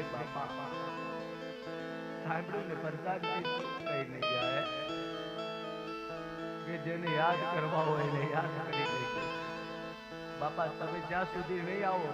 કે બાપા સાંભળ્યું ને પ્રસાદજી કઈ નહીં જાય કે જેને યાદ કરવા હોય એને યાદ કરી દે બાપા, તમે જ્યાં સુધી નહીં આવો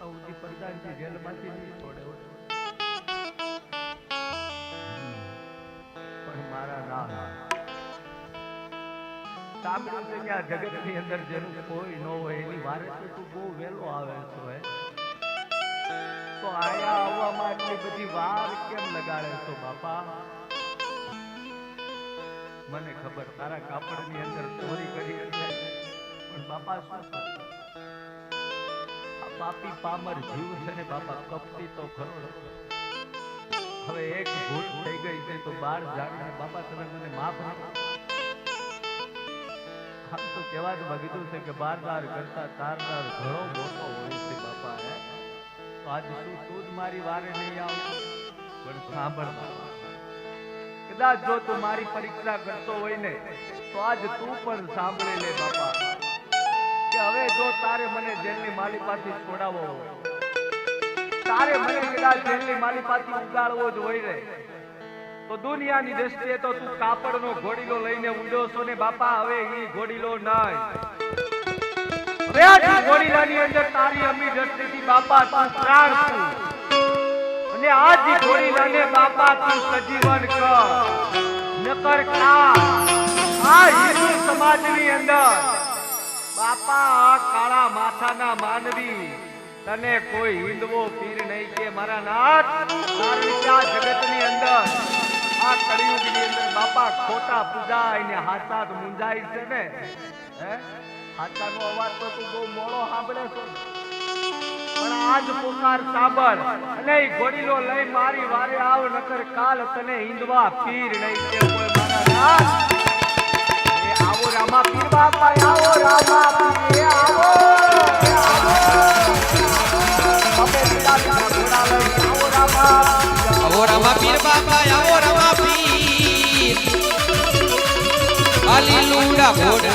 સુધી પ્રધાનજી જેલમાંથી નહીં છોડે. પણ મારા ના સાંભળ્યું કે આ જગતની અંદર જેનું કોઈ ન હોય, એની વારે તું બહુ વહેલો આવે છો, હે? તો આયા આવવામાં આટલી બધી વાર કેમ લગાડે છો બાપા? મને ખબર તારા કાપડની અંદર ચોરી કરી પણ બાપા શું પાપી પામર જીવ છે ને બાપા, કપટી તો ખરો. હવે એક ભૂલ થઈ ગઈ છે તો બાર જાણીને બાપા, તમે મને માફ આમ તો કહેવામાં કીધું છે કે બાર બાર કરતા તાર તાર ઘણો મોટો હોય છે બાપા, હે? આજ તું જ મારી વારે નહીં આવતો પણ સાંભળ કદાચ જો તું મારી પરીક્ષા કરતો હોય ને, તો આજ તું પણ સાંભળી લે બાપા. કે હવે જો તારે મને જેલની માલી પાછી છોડાવો હોય, તારે મને કદાચ જેલની માલિપાથી ઉગાડવો જ હોય ને, તો દુનિયાની દ્રષ્ટિએ તો તું કાપડનો ઘોડીલો લઈને ઉડ્યો છો ને બાપા, હવે એ ઘોડીલો નહીં જે ઘોડીલાની અંદર તારી અમી દ્રષ્ટિથી બાપા તું પ્રાણ તું અને આજ ઘોડીલાને બાપા તું સજીવન કર. નકર ખા આ હિન્દુ સમાજની અંદર બાપા આ કાળા માથાના માનવી, તને કોઈ હિંદવો પીર નહીં કે મારા નાથ. તારી જગતની અંદર, આ કળિયુગની અંદર બાપા ખોટા પૂજા ને હાથા મુંજાય છે ને? હે? હાથાનો અવાજ તો તું બહુ મોડો સાંભળે છો. પણ આજ પુકાર સાંભળ અને ઘોડીલો લઈ મારી વારે આવ, નકર કાલ તને હિંદવા પીર નહીં કે કોઈ મારા આવો રામા પીર બાપા આવો રામા પીર આવો. આવો પીર બાપા આવો પીર. આલી લુડા ઘોડે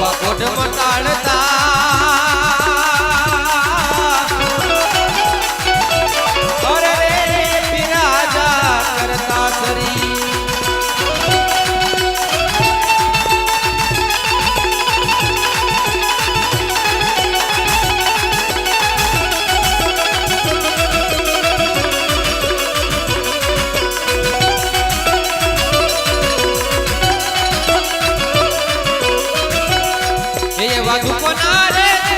બાપા કોઠ મટાડતા એવા કોના રે?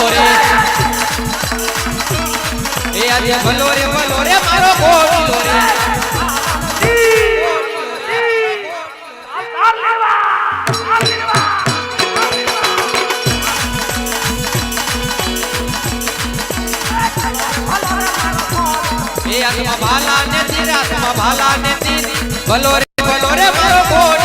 ગોટલો રે એ આજે ભલો રે ભલો રે મારો ગોટલો રે એ આત્મા ભાલા ભાલા ભલો ભલો મારો ગોટલો